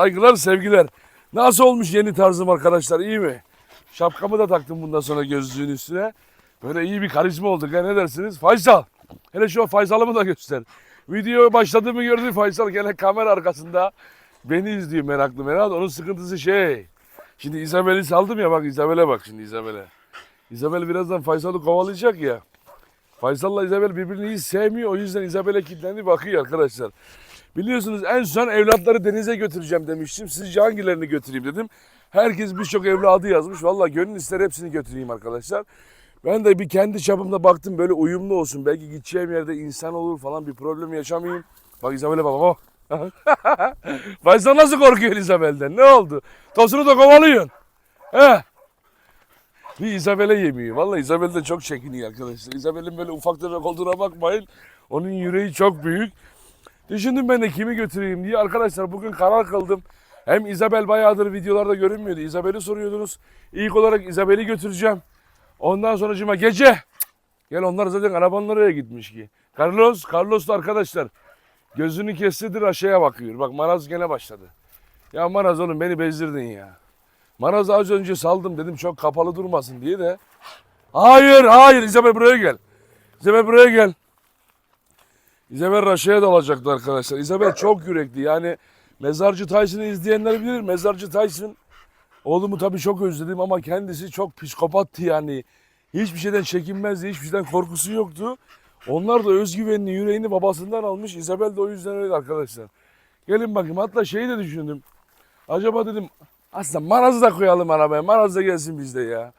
Saygılar, sevgiler. Nasıl olmuş yeni tarzım arkadaşlar? iyi mi? Şapkamı da taktım bundan sonra gözlüğün üstüne. Böyle iyi bir karizma olduk. Ha, ne dersiniz? Faysal. Hele şu Faysal'ımı da göster. Video başladığımı gördü Faysal gene kamera arkasında. Beni izliyor meraklı meraklı. Onun sıkıntısı şey. Şimdi İzabel'i saldım ya bak İzabel'e bak şimdi İzabel'e. İzabel birazdan Faysal'ı kovalayacak ya. Faysal'la İzabel birbirini hiç sevmiyor. O yüzden İzabel'e kilitlendi bakıyor arkadaşlar. Biliyorsunuz en son evlatları denize götüreceğim demiştim. Sizce hangilerini götüreyim dedim. Herkes birçok evladı yazmış. Vallahi gönül ister hepsini götüreyim arkadaşlar. Ben de bir kendi çapımda baktım böyle uyumlu olsun. Belki gideceğim yerde insan olur falan bir problem yaşamayayım. Bak İzabel'e bak bak. Faysal nasıl korkuyor İzabel'den? Ne oldu? Tosunu da kovalıyorsun. He? Bir İzabel'e yemiyor. Vallahi İzabel de çok çekiniyor arkadaşlar. İzabel'in böyle ufak tefek olduğuna bakmayın. Onun yüreği çok büyük. Düşündüm ben de kimi götüreyim diye. Arkadaşlar bugün karar kıldım. Hem İzabel bayağıdır videolarda görünmüyordu. İzabel'i soruyordunuz. İlk olarak İzabel'i götüreceğim. Ondan sonra cuma gece. Gel onlar zaten arabanın oraya gitmiş ki. Carlos, Carlos da arkadaşlar. Gözünü kestidir aşağıya bakıyor. Bak Maraz gene başladı. Ya Maraz oğlum beni bezdirdin ya. Maraz'ı az önce saldım dedim çok kapalı durmasın diye de. Hayır hayır İzabel buraya gel. İzabel buraya gel. İzabel Raşa'ya dalacaktı arkadaşlar. İzabel çok yürekli. Yani Mezarcı Tyson'ı izleyenler bilir. Mezarcı Tyson oğlumu tabii çok özledim ama kendisi çok psikopattı yani. Hiçbir şeyden çekinmezdi. Hiçbir şeyden korkusu yoktu. Onlar da özgüvenini, yüreğini babasından almış. İzabel de o yüzden öyle arkadaşlar. Gelin bakayım. Hatta şeyi de düşündüm. Acaba dedim aslında Maraz'ı da koyalım arabaya. Maraz da gelsin bizde ya.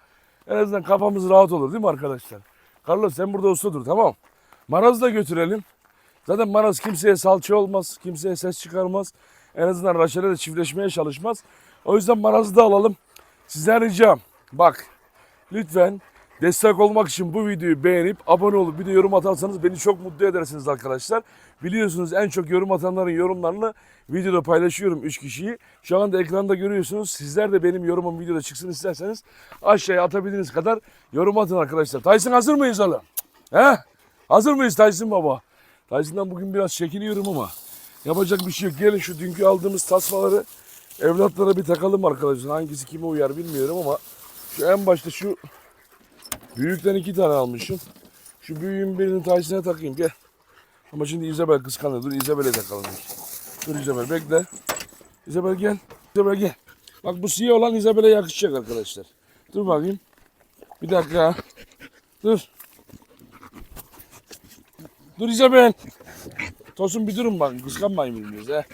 En azından kafamız rahat olur değil mi arkadaşlar? Carlos sen burada usta dur tamam. Maraz'ı da götürelim. Zaten Maraz kimseye salça olmaz, kimseye ses çıkarmaz. En azından Raşel'e de çiftleşmeye çalışmaz. O yüzden Maraz'ı da alalım. Sizden ricam bak lütfen destek olmak için bu videoyu beğenip abone olup bir de yorum atarsanız beni çok mutlu edersiniz arkadaşlar. Biliyorsunuz en çok yorum atanların yorumlarını videoda paylaşıyorum 3 kişiyi. Şu anda ekranda görüyorsunuz. Sizler de benim yorumum videoda çıksın isterseniz aşağıya atabildiğiniz kadar yorum atın arkadaşlar. Tyson hazır mıyız oğlum? He? Hazır mıyız Tyson baba? Tyson'dan bugün biraz çekiniyorum ama yapacak bir şey yok. Gelin şu dünkü aldığımız tasmaları evlatlara bir takalım arkadaşlar. Hangisi kime uyar bilmiyorum ama şu en başta şu büyükten iki tane almışım. Şu büyüğün birini Tyson'a takayım gel. Ama şimdi Isabel kıskanıyor. Dur Isabel'e takalım. Dur Isabel bekle. Isabel gel. Isabel gel. Bak bu siyah olan Isabel'e yakışacak arkadaşlar. Dur bakayım. Bir dakika. Dur. Dur Isabel. Tosun bir durun bak. Kıskanmayın birbirinizi. He.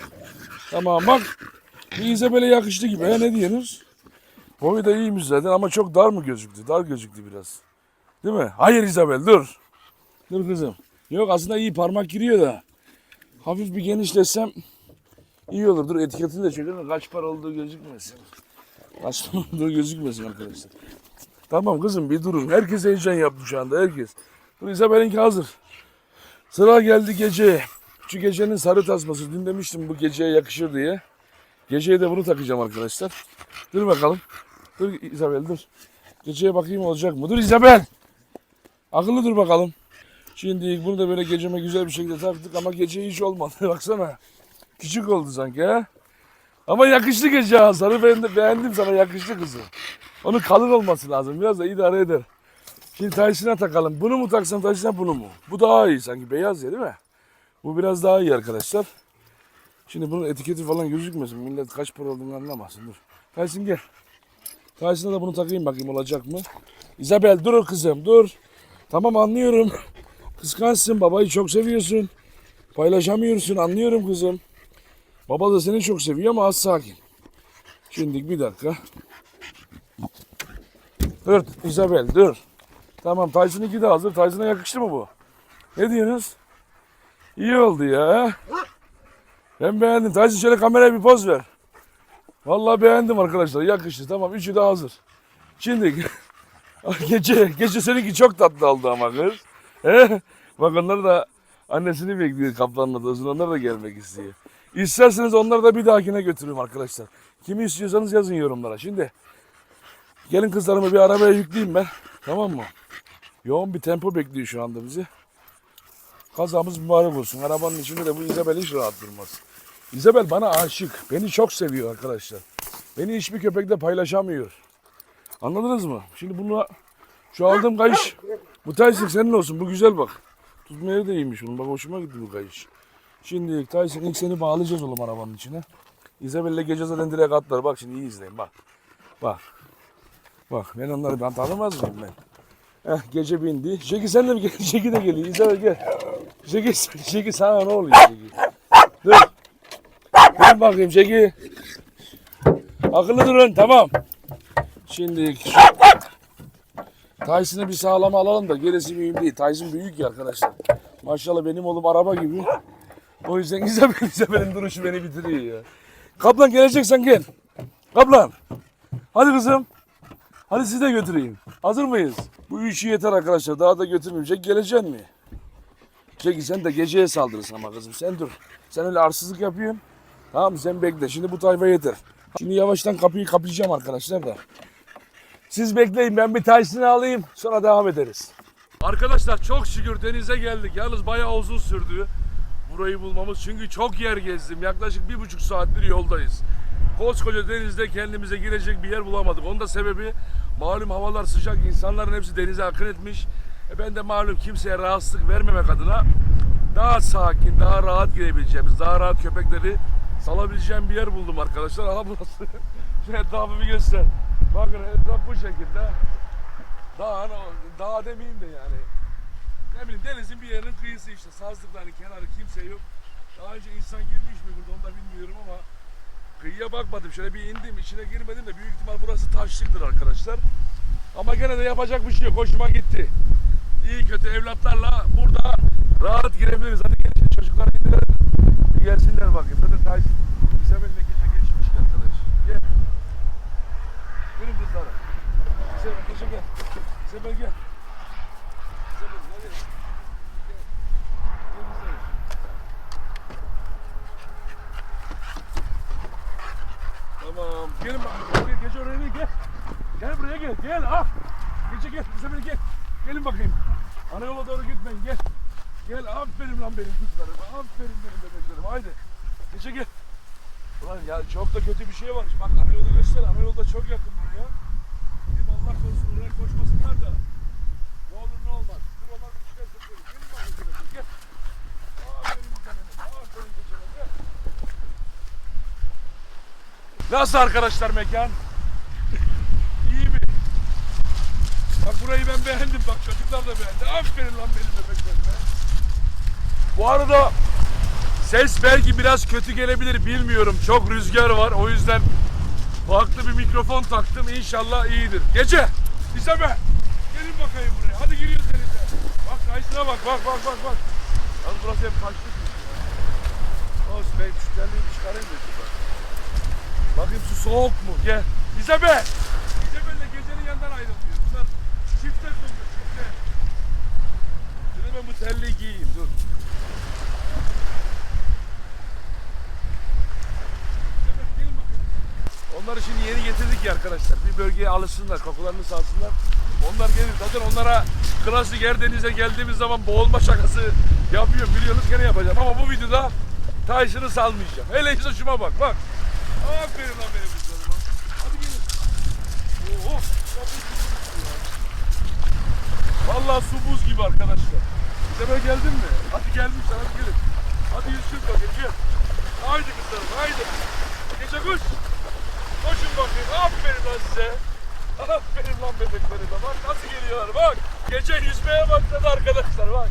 Tamam bak. Bir Isabel'e yakıştı gibi. He, ne diyorsunuz? Boyu da iyiymiş zaten ama çok dar mı gözüktü? Dar gözüktü biraz. Değil mi? Hayır Isabel dur. Dur kızım. Yok aslında iyi parmak giriyor da. Hafif bir genişletsem iyi olur. Dur etiketini de çekelim. Kaç para olduğu gözükmesin. Kaç para olduğu gözükmesin arkadaşlar. Tamam kızım bir durun. Herkes heyecan yaptı şu anda herkes. Dur Isabel'inki hazır. Sıra geldi geceye. Şu gecenin sarı tasması. Dün demiştim bu geceye yakışır diye. Geceye de bunu takacağım arkadaşlar. Dur bakalım. Dur Isabel dur. Geceye bakayım olacak mı? Dur Isabel. Akıllı dur bakalım. Şimdi bunu da böyle geceme güzel bir şekilde taktık ama gece hiç olmadı. Baksana. Küçük oldu sanki ha. Ama yakıştı gece ha. Sarı beğendim, beğendim sana yakıştı kızım. Onun kalın olması lazım. Biraz da idare eder. Şimdi Tyson'a takalım. Bunu mu taksam Tyson'a bunu mu? Bu daha iyi sanki beyaz ya değil mi? Bu biraz daha iyi arkadaşlar. Şimdi bunun etiketi falan gözükmesin. Millet kaç para olduğunu anlamasın. Dur. Tyson gel. Tyson'a da bunu takayım bakayım olacak mı? Isabel dur kızım dur. Tamam anlıyorum. Kıskançsın babayı çok seviyorsun. Paylaşamıyorsun anlıyorum kızım. Baba da seni çok seviyor ama az sakin. Şimdi bir dakika. Dur Isabel dur. Tamam Tyson 2 de hazır. Tyson'a yakıştı mı bu? Ne diyorsunuz? İyi oldu ya. Ben beğendim. Tyson şöyle kameraya bir poz ver. Vallahi beğendim arkadaşlar. Yakıştı. Tamam üçü de hazır. Şimdi gece gece seninki çok tatlı oldu ama kız. He? Bak onlar da annesini bekliyor kaplanla da. Onlar da gelmek istiyor. İsterseniz onları da bir dahakine götürürüm arkadaşlar. Kimi istiyorsanız yazın yorumlara. Şimdi gelin kızlarımı bir arabaya yükleyeyim ben. Tamam mı? Yoğun bir tempo bekliyor şu anda bizi. Kazamız mübarek olsun. Arabanın içinde de bu Isabel hiç rahat durmaz. Isabel bana aşık. Beni çok seviyor arkadaşlar. Beni hiçbir köpekle paylaşamıyor. Anladınız mı? Şimdi bunu şu aldığım kayış. Bu Tyson senin olsun. Bu güzel bak. Tutmaya da iyiymiş bunun. Bak hoşuma gitti bu kayış. Şimdi Tyson ilk seni bağlayacağız oğlum arabanın içine. Isabel'le gece zaten direkt atlar. Bak şimdi iyi izleyin bak. Bak. Bak ben onları ben tanımaz mıyım ben? Eh gece bindi. Jeki sen de mi gel? Jeki de geliyor. Isabel gel. Jeki, Jeki sana ne oluyor Jeki? Dur. Dur bakayım Jeki. Akıllı durun tamam. Şimdi şu Tyson'ı bir sağlama alalım da gerisi mühim değil. Tyson büyük ya arkadaşlar. Maşallah benim oğlum araba gibi. O yüzden Isabel, Isabel'in duruşu beni bitiriyor ya. Kaplan geleceksen gel. Kaplan. Hadi kızım. Hadi sizi de götüreyim. Hazır mıyız? Bu üçü yeter arkadaşlar. Daha da götürmeyecek. Geleceksin mi? Çeki sen de geceye saldırırsın ama kızım. Sen dur. Sen öyle arsızlık yapıyorsun. Tamam? Sen bekle. Şimdi bu tayfa yeter. Şimdi yavaştan kapıyı kapayacağım arkadaşlar da. Siz bekleyin ben bir Tyson'ı alayım sonra devam ederiz. Arkadaşlar çok şükür denize geldik. Yalnız bayağı uzun sürdü burayı bulmamız. Çünkü çok yer gezdim. Yaklaşık bir buçuk saattir yoldayız. Koskoca denizde kendimize girecek bir yer bulamadık. Onun da sebebi malum havalar sıcak. insanların hepsi denize akın etmiş. E ben de malum kimseye rahatsızlık vermemek adına daha sakin, daha rahat girebileceğimiz, daha rahat köpekleri salabileceğim bir yer buldum arkadaşlar. Aha burası. Şu etrafı göster. Bakın etraf bu şekilde. Dağ, dağ demeyeyim de yani. Ne bileyim denizin bir yerinin kıyısı işte. Sazlıkların kenarı kimse yok. Daha önce insan girmiş mi burada onu da bilmiyorum ama kıyıya bakmadım. Şöyle bir indim içine girmedim de büyük ihtimal burası taşlıktır arkadaşlar. Ama gene de yapacak bir şey yok. Hoşuma gitti. İyi kötü evlatlarla burada rahat girebiliriz. Hadi gelin çocuklar. Bir gelsinler bakayım. Zaten Tyson Isabel'le gece geçmiş arkadaş. Gel. Gelin kızlara. Isabel gel. Isabel gel. Isabel hadi. Gel. Gel Isabel. Tamam. Gelin bakalım. Gel, gece değil, gel. Gel buraya gel. Gel. Ah. Gece gel. Isabel gel. Gelin bakayım. Ana yola doğru gitmeyin. Gel. Gel. Aferin lan benim kızlarım. Aferin benim bebeklerim. Haydi. Gece gel. Ulan ya çok da kötü bir şey var. Bak ana yolu göster. Ana yolda çok yakın buraya. Dedim Allah korusun oraya koşmasınlar da. Ne olur ne olmaz. Dur onlar bir şeyler tutuyoruz. Gelin bakayım şöyle. Gel. Aferin bir tanem. Aferin geceler. Gel. Nasıl arkadaşlar mekan? İyi mi? Bak burayı ben beğendim bak çocuklar da beğendi. Aferin lan benim bebeklerime. Bu arada ses belki biraz kötü gelebilir bilmiyorum. Çok rüzgar var o yüzden farklı bir mikrofon taktım. İnşallah iyidir. Gece İsabel gelin bakayım buraya. Hadi giriyoruz denize. Bak kayısına bak bak bak bak bak. Yalnız burası hep kaçlık. Olsun ben şu terliği çıkarayım. Bakayım su soğuk mu? Gel. İzabel. İzabel'le gecenin yanından ayrılmıyor. Bunlar çifte kumlu çifte. Şimdi ben bu terliği giyeyim dur. Onları şimdi yeni getirdik ya arkadaşlar. Bir bölgeye alışsınlar, kokularını salsınlar. Onlar gelir. Zaten onlara klasik Erdeniz'e geldiğimiz zaman boğulma şakası yapıyorum. Biliyorsunuz gene yapacağım. Ama bu videoda Tayşın'ı salmayacağım. Hele şuna bak bak. Aferin lan benim kızlarıma. Hadi gelin. Oo, ya. Vallahi su buz gibi arkadaşlar. Deme geldin mi? Hadi gelmişler hadi gelin. Hadi yüzsün bakayım gel. Haydi kızlarım haydi. Gece koş. Koşun bakayım. Aferin lan size. Aferin lan bebeklerime. Bak nasıl geliyorlar bak. Gece yüzmeye başladı arkadaşlar bak.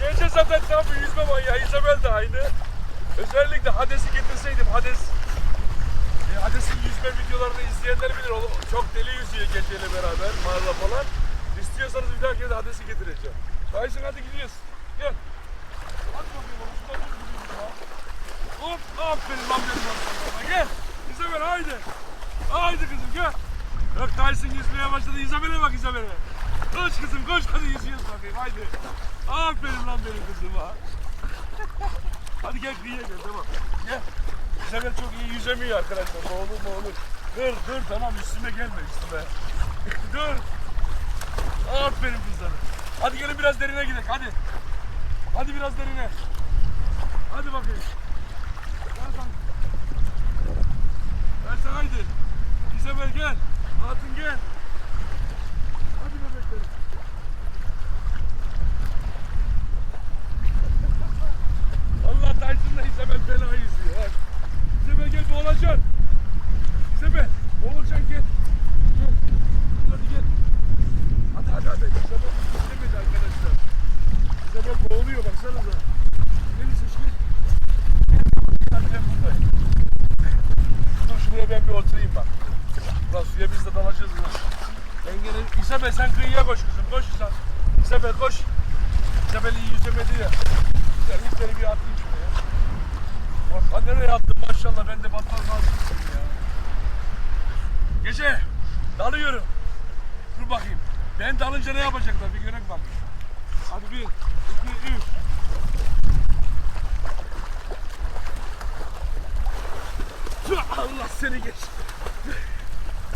Gece zaten tam bir yüzme manyağı. Isabel de aynı. Özellikle Hades'i getirseydim Hades Hades'in yüzme videolarını izleyenler bilir. O çok deli yüzüyor geceyle beraber mağara falan. İstiyorsanız bir dahaki de Hades'i getireceğim. Tyson hadi gidiyoruz. Gel. Hadi bakayım oğlum. Şuradan dur gidiyoruz ya. Hop aferin lan benim aslanlarıma. Gel. İzabel haydi. Haydi kızım gel. Bak Tyson yüzmeye başladı. İzabel'e bak İzabel'e. Koş kızım koş hadi yüzüyoruz bakayım haydi. Aferin lan benim kızıma. Hadi gel kıyıya gel tamam. Gel. Bu çok iyi yüzemiyor arkadaşlar. Boğulur boğulur. Dur dur tamam üstüme gelme üstüme. dur. Aferin kızlara. Hadi gelin biraz derine gidelim hadi. Hadi biraz derine. Hadi bakayım. Ben sana haydi. İzabel gel. Hatun gel. Hadi bebeklerim. Allah Tyson'la İzabel belayı izliyor. Hadi. İzabel gel boğulacaksın. İzabel boğulacaksın gel. Gel. Hadi gel. Hadi hadi hadi. İzabel istemedi arkadaşlar. İzabel boğuluyor baksanıza. Gel. Hadi ben buradayım. Dur şuraya ben bir oturayım bak. Lan suya biz de dalacağız lan. Ben gene... İsabel sen kıyıya koş kızım. Koş İsabel. İsabel koş. İsabel iyi yüzemedi ya. Güzel beni bir atayım şuraya. Bak nereye attın maşallah ben de batmaz lazımsın ya. Gece dalıyorum. Dur bakayım. Ben dalınca ne yapacaklar bir görek bak. Hadi bir, iki, üç. Allah seni geç.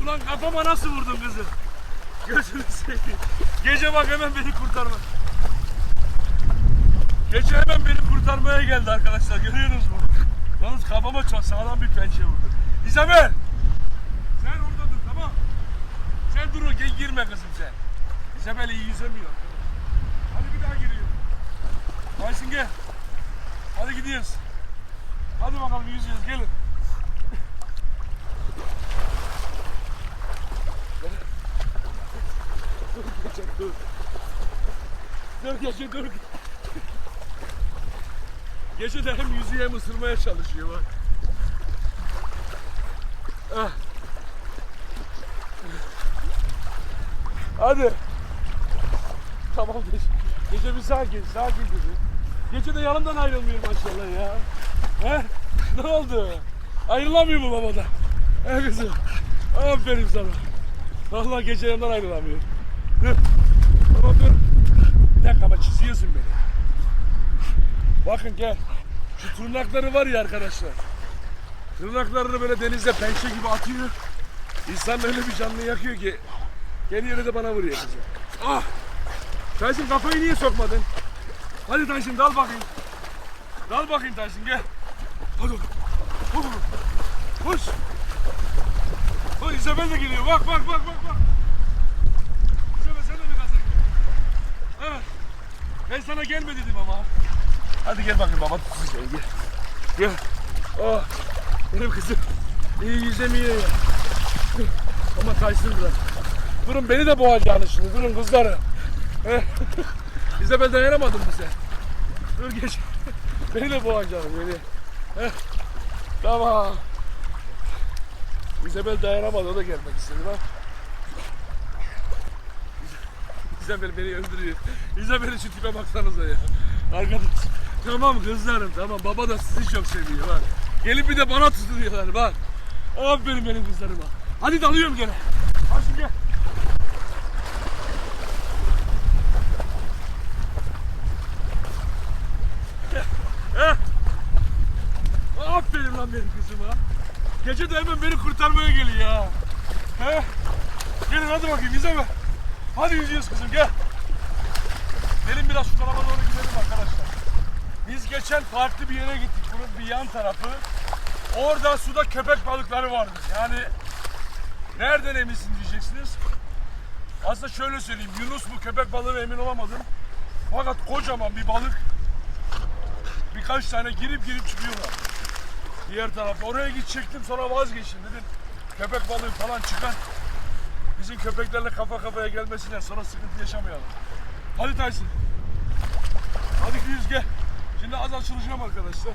Ulan kafama nasıl vurdun kızım? Gözünü seveyim. Gece bak hemen beni kurtarma. Gece hemen beni kurtarmaya geldi arkadaşlar. Görüyorsunuz mu? Yalnız kafama çok sağlam bir pençe vurdu. İzabel! Sen orada dur tamam. Sen dur gel girme kızım sen. İzabel iyi yüzemiyor. Hadi bir daha giriyor. Aysin gel. Hadi gidiyoruz. Hadi bakalım yüzüyoruz gelin. Dur gece dur. Dur gece dur. Gece de hem yüzüğü hem ısırmaya çalışıyor bak. Ah. Hadi. Tamam gece. Gece bir sakin, sakin kızım. Gece de yanımdan ayrılmıyor maşallah ya. He? Ne oldu? Ayrılamıyor mu babadan? He kızım. Aferin sana. Vallahi gece yanımdan ayrılamıyor. Dur. Tamam dur. Bir dakika ama çiziyorsun beni. Bakın gel. Şu tırnakları var ya arkadaşlar. Tırnaklarını böyle denizde pençe gibi atıyor. İnsan öyle bir canlı yakıyor ki. Geliyor de bana vuruyor. Ah! Tyson kafayı niye sokmadın? Hadi Tyson dal bakayım. Dal bakayım Tyson gel. Hadi oğlum. Hadi. Koş. Koş İzabel de geliyor. Bak bak bak bak bak. İzabel sen de mi gel? Evet. Ben sana gelme dedim ama. Hadi gel bakayım baba tutsun seni gel. Gel. Oh. Benim kızım. İyi yüzemiyor ya. Ama Tyson biraz. Durun beni de boğacağını şimdi. Durun kızlarım. Eh. İzabel dayanamadın mı sen? Dur geç. beni de boğacaksın beni. Eh. Tamam. İzabel dayanamadı o da gelmek istedi bak. İzabel beni öldürüyor. İzabel'in şu tipe baksanıza ya. Arkadaş. Tamam kızlarım tamam baba da sizi çok seviyor bak. Gelin bir de bana tutuyorlar bak. Aferin benim kızlarıma. Hadi dalıyorum gene. Hadi gel. Heh. Aferin lan benim kızıma. Gece de hemen beni kurtarmaya geliyor ya. He? Gelin hadi bakayım İzabel. Hadi yüzüyoruz kızım gel. Gelin biraz şu tarafa doğru gidelim arkadaşlar. Biz geçen farklı bir yere gittik. Bunun bir yan tarafı. Orada suda köpek balıkları vardı. Yani nereden eminsin diyeceksiniz. Aslında şöyle söyleyeyim. Yunus mu köpek balığı emin olamadım. Fakat kocaman bir balık. Birkaç tane girip girip çıkıyorlar. Diğer tarafta. Oraya gidecektim sonra vazgeçtim dedim. Köpek balığı falan çıkar. Bizim köpeklerle kafa kafaya gelmesinden sonra sıkıntı yaşamayalım. Hadi Tyson. Hadi Güyüz gel. Şimdi az açılacağım arkadaşlar.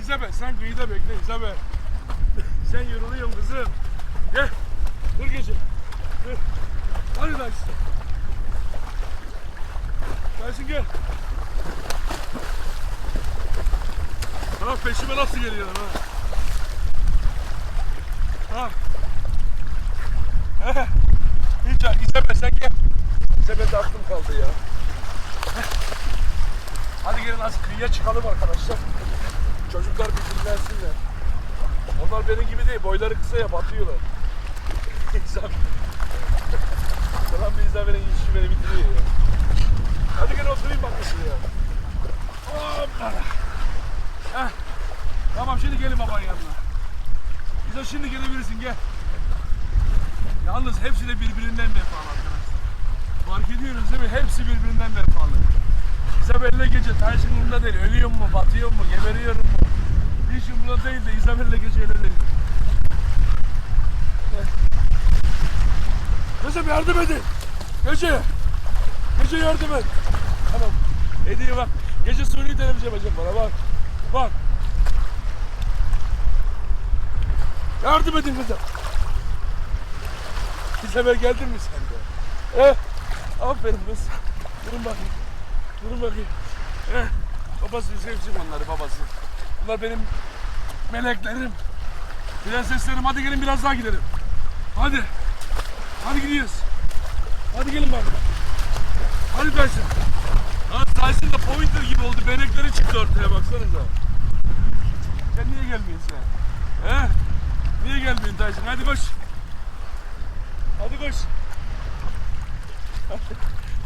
İzabel sen kıyıda bekle İzabel. sen yoruluyorsun kızım. Gel. Dur gece. Dur. Hadi Tyson. Tyson gel. Ha peşime nasıl geliyorlar ha? Ha. Hiç İzabel sen gel. İzabel'de aklım kaldı ya. Gelin az kıyıya çıkalım arkadaşlar. Çocuklar bir dinlensinler. Onlar benim gibi değil. Boyları kısa ya batıyorlar. İzabel. Ulan bir İzabel'in işi beni bitiriyor ya. Hadi gel oturayım bak şuraya. Hoppala. Tamam şimdi gelin babanın yanına. Bize şimdi gelebilirsin gel. Yalnız hepsi de birbirinden vefalı arkadaşlar. Fark ediyorsunuz değil mi? Hepsi birbirinden vefalı. Isabella gece Tyson umurunda değil. Ölüyor mu, batıyor mu, geberiyorum mu? Hiç umurunda değil de Isabella gece öyle değil. Kızım yardım edin. Gece. Gece yardım et. Tamam. Hediye bak. Gece suni televizyon yapacağım bana bak. Bak. Yardım edin kızım. Bir sefer geldin mi sen de? Eh. Aferin kız. Durun bakayım. Durun bakayım. Eh. Babası sevsin onları babası. Bunlar benim meleklerim. Prenseslerim. Hadi gelin biraz daha gidelim. Hadi. Hadi gidiyoruz. Hadi gelin bak. Hadi Tyson. Lan Tyson da pointer gibi oldu. Benekleri çıktı ortaya baksanıza. Sen niye gelmiyorsun sen? He? Niye gelmiyorsun Tyson? Hadi koş. Hadi koş.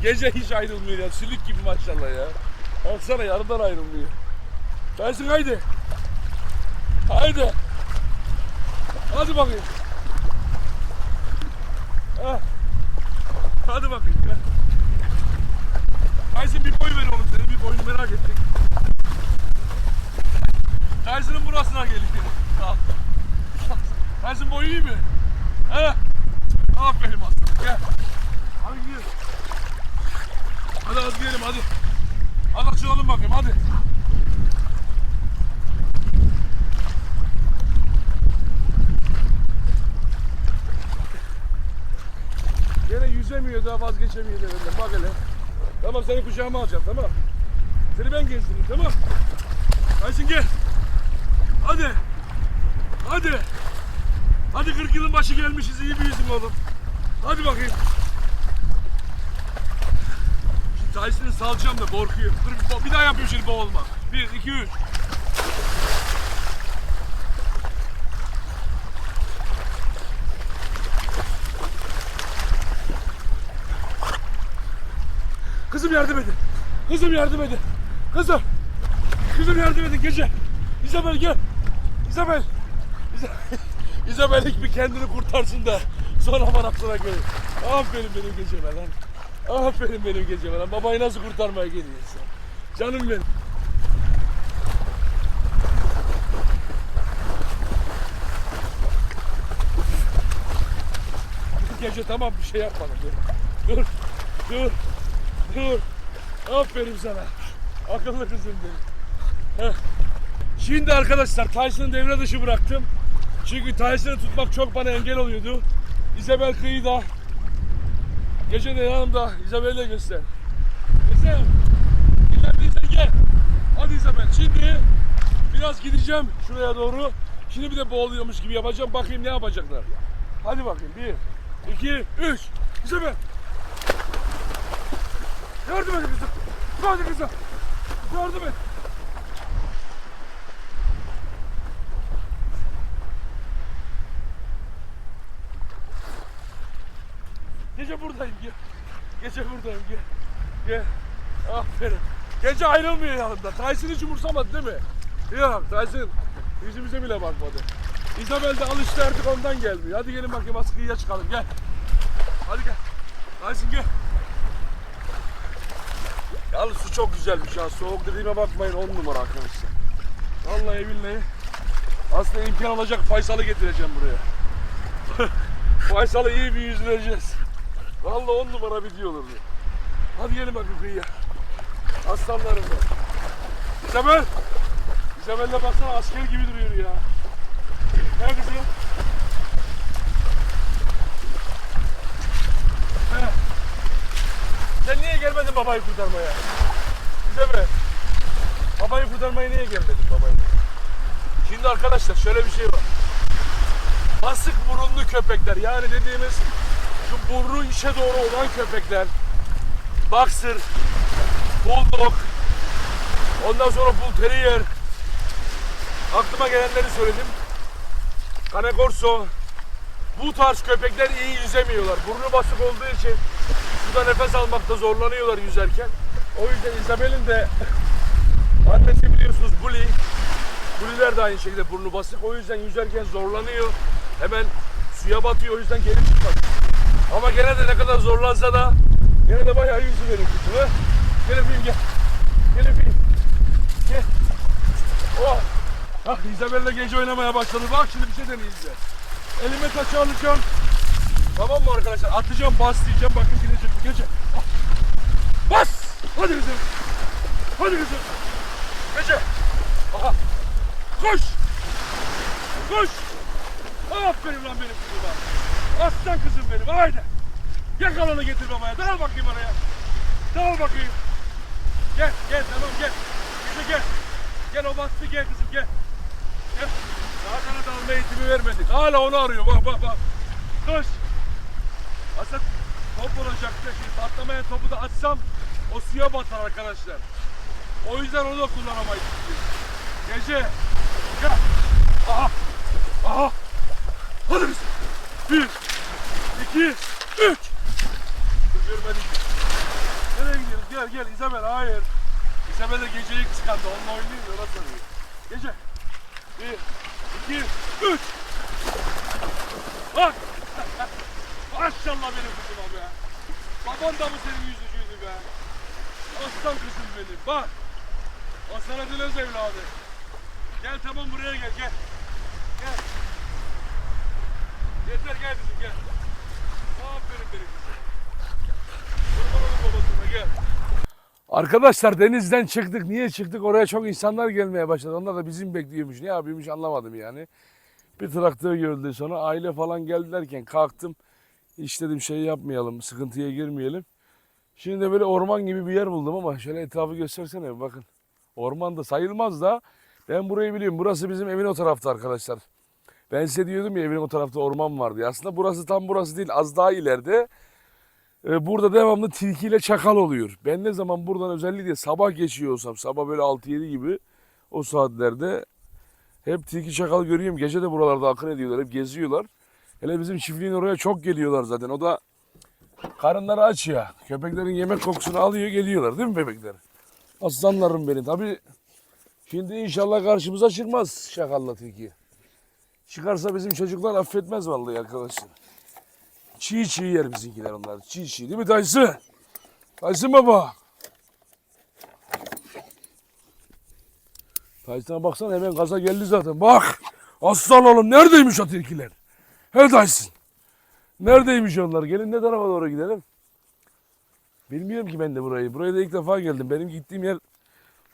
Gece hiç ayrılmıyor ya. Sülük gibi maşallah ya. Baksana yarıdan ayrılmıyor. Tyson haydi. Haydi. Hadi bakayım. Ha. Hadi bakayım. Tyson bir boy ver oğlum senin bir boyunu merak ettik. Tyson'ın burasına. Al. Tyson boyu iyi mi? He? Aferin aslanım gel. Hadi gidelim. Hadi hadi gidelim hadi. Hadi açılalım bakayım hadi. Gene yüzemiyor daha vazgeçemiyor benden. Bak hele. Tamam seni kucağıma alacağım tamam. Seni ben gezdireyim tamam. Ayşin gel. Hadi. Hadi. Hadi 40 yılın başı gelmişiz iyi büyüsün oğlum. Hadi bakayım. Tyson'ı salacağım da korkuyor. Dur bir, bir daha yapıyorum şimdi boğulma. 1, 2, 3. Kızım yardım edin. Kızım yardım edin. Kızım. Kızım yardım edin gece. İzabel gel. İzabel. İza- İzabel ilk bir kendini kurtarsın da sonra bana sonra gelir. Aferin benim geceme lan. Aferin benim geceme lan. Babayı nasıl kurtarmaya geliyorsun? Canım benim. Gece tamam bir şey yapmadım. Dur. Dur. Dur. Dur. Aferin sana. Akıllı kızım benim. Heh. Şimdi arkadaşlar Tyson'ı devre dışı bıraktım. Çünkü Tyson'ı tutmak çok bana engel oluyordu. Isabel kıyıda. Gece de yanımda. Isabel'le göster. Kızım. İlerlediysen gel. Hadi Isabel. Şimdi biraz gideceğim şuraya doğru. Şimdi bir de boğuluyormuş gibi yapacağım. Bakayım ne yapacaklar. Hadi bakayım. Bir, iki, üç. Isabel. Yardım edin kızım. Hadi kızım. Yardım et. Gece buradayım gel. Gece buradayım gel. Gel. Aferin. Gece ayrılmıyor yanımda. Tyson hiç umursamadı değil mi? Yok Tyson yüzümüze bile bakmadı. Isabel de alıştı artık ondan gelmiyor. Hadi gelin bakayım askıya çıkalım gel. Hadi gel. Tyson gel. Yalnız su çok güzelmiş ya. Soğuk dediğime bakmayın on numara arkadaşlar. Vallahi billahi. Aslında imkan olacak Faysal'ı getireceğim buraya. Faysal'ı iyi bir yüzdüreceğiz. Vallahi on numara video olur. ya. Hadi gelin bakın kıyıya. Aslanlarım da. İzabel. İzabel'le baksana asker gibi duruyor ya. Ne kızım? He. Sen niye gelmedin babayı kurtarmaya? İzabel. Babayı kurtarmaya niye gelmedin babayı? Şimdi arkadaşlar şöyle bir şey var. Basık burunlu köpekler yani dediğimiz şu burnu içe doğru olan köpekler. Boxer, Bulldog, ondan sonra Bull Terrier. Aklıma gelenleri söyledim. Cane Corso. Bu tarz köpekler iyi yüzemiyorlar. Burnu basık olduğu için suda nefes almakta zorlanıyorlar yüzerken. O yüzden Isabel'in de annesi biliyorsunuz Bully. Bully'ler de aynı şekilde burnu basık. O yüzden yüzerken zorlanıyor. Hemen suya batıyor. O yüzden geri çıkmak Ama gene de ne kadar zorlansa da gene de bayağı yüzü benim ha. Gel öpeyim gel. Gel öpeyim. Gel. Oh. Ah Isabel'le gece oynamaya başladı. Bak şimdi bir şey deneyeceğiz. Elime taşı alacağım. Tamam mı arkadaşlar? Atacağım bas diyeceğim. Bakın gidecek bu gece. Ah. Bas! Hadi kızım. Hadi kızım. Gece. Aha. Koş. Koş. Aferin lan benim kızıma. Aslan kızım benim haydi. Yakal onu getir babaya. Dal bakayım oraya. Dal bakayım. Gel gel tamam gel. Gel gel. Gel o bastı gel kızım gel. Gel. Daha sana dalma eğitimi vermedik. Hala onu arıyor bak bak bak. Koş. Aslında top olacaktı. Şimdi patlamayan topu da atsam o suya batar arkadaşlar. O yüzden onu da kullanamayız. Gece. Gel. Aha. Aha. Hadi biz. Bir, iki, üç. Dur görmedim. Nereye gidiyoruz? Gel gel İzabel hayır. İzabel de geceyi kıskandı. Onunla oynuyor yola sarıyor. Gece. Bir, iki, üç. Bak. Maşallah benim kızıma be. Baban da mı senin yüzücüydü be? Aslan kızım benim. Bak. O sana dilöz evladı. Gel tamam buraya gel gel. Gel. Yeter gel kızım gel. Arkadaşlar denizden çıktık. Niye çıktık? Oraya çok insanlar gelmeye başladı. Onlar da bizim bekliyormuş. Ne yapıyormuş anlamadım yani. Bir traktör gördü sonra aile falan geldi derken kalktım. Hiç dedim şey yapmayalım, sıkıntıya girmeyelim. Şimdi de böyle orman gibi bir yer buldum ama şöyle etrafı göstersene bakın. Orman da sayılmaz da ben burayı biliyorum. Burası bizim evin o tarafta arkadaşlar. Ben size diyordum ya evin o tarafta orman var diye. Aslında burası tam burası değil. Az daha ileride. Ee, Burada devamlı tilkiyle çakal oluyor. Ben ne zaman buradan özellikle sabah geçiyorsam, sabah böyle 6-7 gibi o saatlerde hep tilki çakal görüyorum. Gece de buralarda akın ediyorlar, hep geziyorlar. Hele bizim çiftliğin oraya çok geliyorlar zaten. O da karınları aç ya. Köpeklerin yemek kokusunu alıyor geliyorlar değil mi bebekler? Aslanlarım benim. Tabii şimdi inşallah karşımıza çıkmaz şakalla tilki. Çıkarsa bizim çocuklar affetmez vallahi arkadaşlar. Çiğ çiğ yer bizimkiler onlar. Çiğ çiğ değil mi Taysı? Taysun baba. Taysun'a baksana hemen gaza geldi zaten. Bak aslan oğlum neredeymiş o tilkiler? He Taysun. Neredeymiş onlar? Gelin ne tarafa doğru gidelim? Bilmiyorum ki ben de burayı. Buraya da ilk defa geldim. Benim gittiğim yer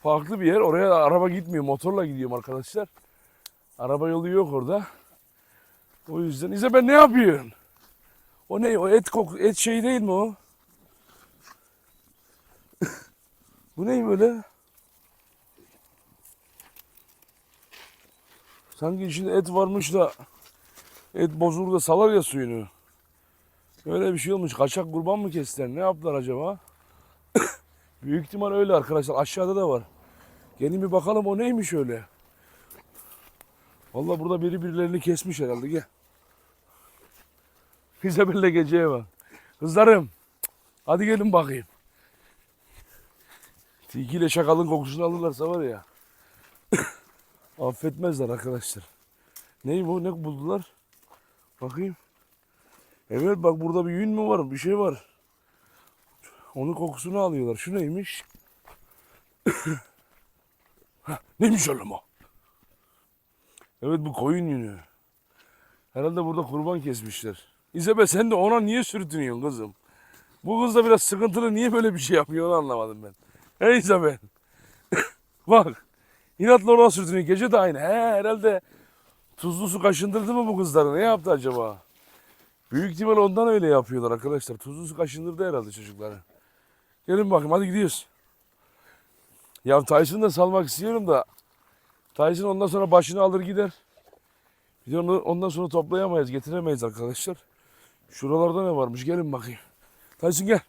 farklı bir yer. Oraya araba gitmiyor. Motorla gidiyorum arkadaşlar. Araba yolu yok orada. O yüzden İzabel ne yapıyorsun? O ne? O et kok et şey değil mi o? Bu ne böyle? Sanki içinde et varmış da et bozulur da salar ya suyunu. Öyle bir şey olmuş. Kaçak kurban mı kestiler? Ne yaptılar acaba? Büyük ihtimal öyle arkadaşlar. Aşağıda da var. Gelin bir bakalım o neymiş öyle. Vallahi burada biri birilerini kesmiş herhalde. Gel. Isabel'le geceye bak. Kızlarım. Hadi gelin bakayım. Tilkiyle şakalın kokusunu alırlarsa var ya. affetmezler arkadaşlar. Ney bu? Ne buldular? Bakayım. Evet bak burada bir yün mü var? Bir şey var. Onun kokusunu alıyorlar. Şu neymiş? Hah, neymiş oğlum o? Evet bu koyun yünü. Herhalde burada kurban kesmişler. İzabel sen de ona niye sürtünüyorsun kızım? Bu kız da biraz sıkıntılı. Niye böyle bir şey yapıyor onu anlamadım ben. Hey İzabel. Bak. İnatla ona sürtünüyor. Gece de aynı. He herhalde tuzlu su kaşındırdı mı bu kızları? Ne yaptı acaba? Büyük ihtimal ondan öyle yapıyorlar arkadaşlar. Tuzlu su kaşındırdı herhalde çocukları. Gelin bakayım hadi gidiyoruz. Ya Tyson'ı da salmak istiyorum da Tyson ondan sonra başını alır gider. De onu ondan sonra toplayamayız, getiremeyiz arkadaşlar. Şuralarda ne varmış? Gelin bakayım. Tyson gel.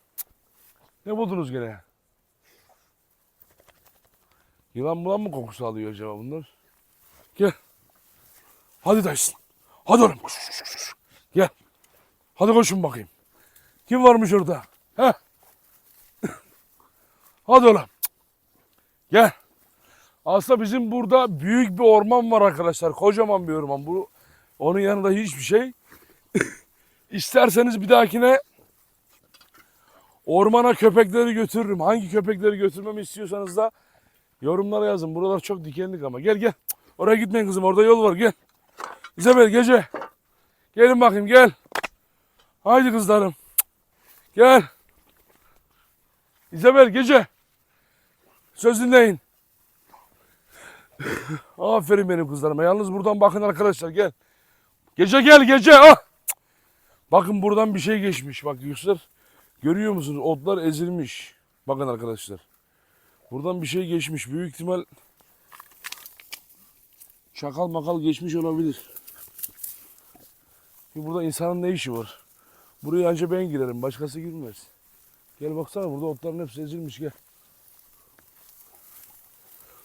Ne buldunuz gene? Yılan bulan mı kokusu alıyor acaba bunlar? Gel. Hadi Tyson. Hadi oğlum. Koş, koş, koş. Gel. Hadi koşun bakayım. Kim varmış orada? Heh. Hadi oğlum. Gel. Aslında bizim burada büyük bir orman var arkadaşlar. Kocaman bir orman. Bu onun yanında hiçbir şey. İsterseniz bir dahakine ormana köpekleri götürürüm. Hangi köpekleri götürmemi istiyorsanız da yorumlara yazın. Buralar çok dikenlik ama. Gel gel. Oraya gitmeyin kızım. Orada yol var. Gel. İzabel gece. Gelin bakayım gel. Haydi kızlarım. Gel. İzabel gece. Söz dinleyin. Aferin benim kızlarıma. Yalnız buradan bakın arkadaşlar gel. Gece gel gece. Ah! Bakın buradan bir şey geçmiş. Bak Yusuf. Görüyor musunuz? Otlar ezilmiş. Bakın arkadaşlar. Buradan bir şey geçmiş. Büyük ihtimal çakal makal geçmiş olabilir. Şimdi burada insanın ne işi var? Buraya anca ben girerim. Başkası girmez. Gel baksana burada otların hepsi ezilmiş gel.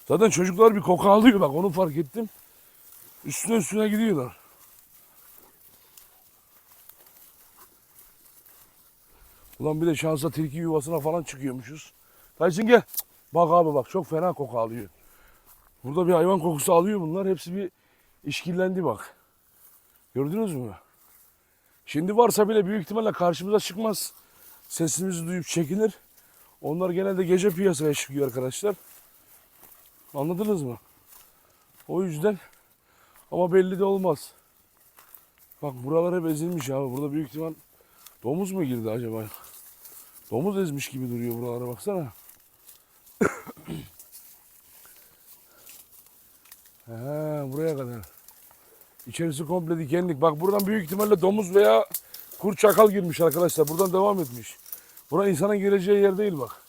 Zaten çocuklar bir koku alıyor bak onu fark ettim. Üstüne üstüne gidiyorlar. Ulan bir de şansa tilki yuvasına falan çıkıyormuşuz. Taysin gel. Bak abi bak çok fena koku alıyor. Burada bir hayvan kokusu alıyor bunlar. Hepsi bir işkillendi bak. Gördünüz mü? Şimdi varsa bile büyük ihtimalle karşımıza çıkmaz. Sesimizi duyup çekilir. Onlar genelde gece piyasaya çıkıyor arkadaşlar. Anladınız mı? O yüzden ama belli de olmaz. Bak buralar hep ezilmiş abi. Burada büyük ihtimal domuz mu girdi acaba? Domuz ezmiş gibi duruyor buralara baksana. He, buraya kadar. İçerisi komple dikenlik. Bak buradan büyük ihtimalle domuz veya kurt çakal girmiş arkadaşlar. Buradan devam etmiş. Bura insanın gireceği yer değil bak.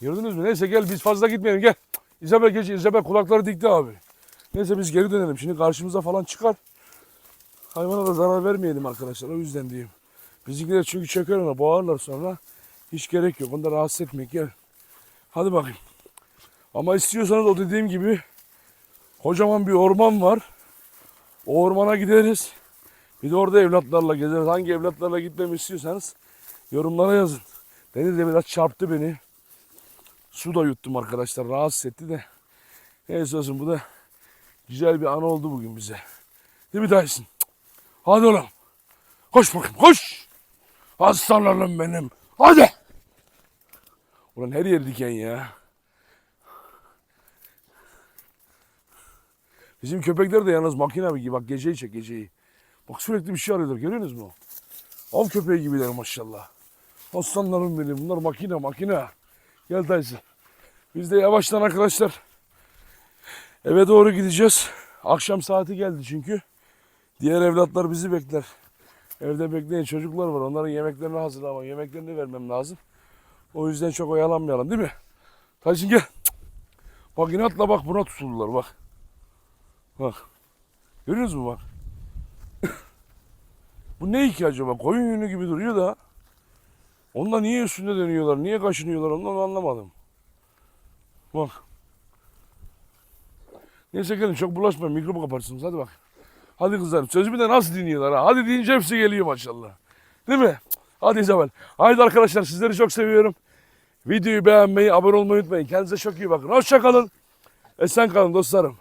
Gördünüz mü? Neyse gel biz fazla gitmeyelim gel. İzabel gece İzabel kulakları dikti abi. Neyse biz geri dönelim. Şimdi karşımıza falan çıkar. Hayvana da zarar vermeyelim arkadaşlar. O yüzden diyeyim. Bizimkiler çünkü çöker ona boğarlar sonra. Hiç gerek yok. Onu da rahatsız etmek gel. Hadi bakayım. Ama istiyorsanız o dediğim gibi kocaman bir orman var. O ormana gideriz. Bir de orada evlatlarla gezeriz. Hangi evlatlarla gitmemi istiyorsanız yorumlara yazın. Deniz de biraz çarptı beni. Su da yuttum arkadaşlar. Rahatsız etti de. Neyse olsun bu da güzel bir an oldu bugün bize. Değil mi Dyson? Hadi oğlum. Koş bakayım koş. Aslanlarım benim. Hadi. Ulan her yer diken ya. Bizim köpekler de yalnız makine gibi. Bak geceyi çek geceyi. Bak sürekli bir şey arıyorlar. Görüyorsunuz mu? Av köpeği gibiler maşallah. Aslanlarım benim. Bunlar makine makine. Gel Tyson. Biz de yavaştan arkadaşlar eve doğru gideceğiz. Akşam saati geldi çünkü. Diğer evlatlar bizi bekler. Evde bekleyen çocuklar var. Onların yemeklerini hazırlamam. Yemeklerini vermem lazım. O yüzden çok oyalanmayalım değil mi? Tyson gel. Bak inatla bak buna tutuldular bak. Bak. Görüyorsunuz mu bak. Bu ne ki acaba? Koyun yünü gibi duruyor da. Onda niye üstünde dönüyorlar? Niye kaşınıyorlar? Ondan anlamadım. Bak. Neyse gelin çok bulaşmayın. Mikrobu kaparsınız. Hadi bak. Hadi kızlarım. Sözümü de nasıl dinliyorlar ha? Hadi deyince hepsi geliyor maşallah. Değil mi? Hadi İzabel. Haydi arkadaşlar sizleri çok seviyorum. Videoyu beğenmeyi, abone olmayı unutmayın. Kendinize çok iyi bakın. Hoşça kalın. Esen kalın dostlarım.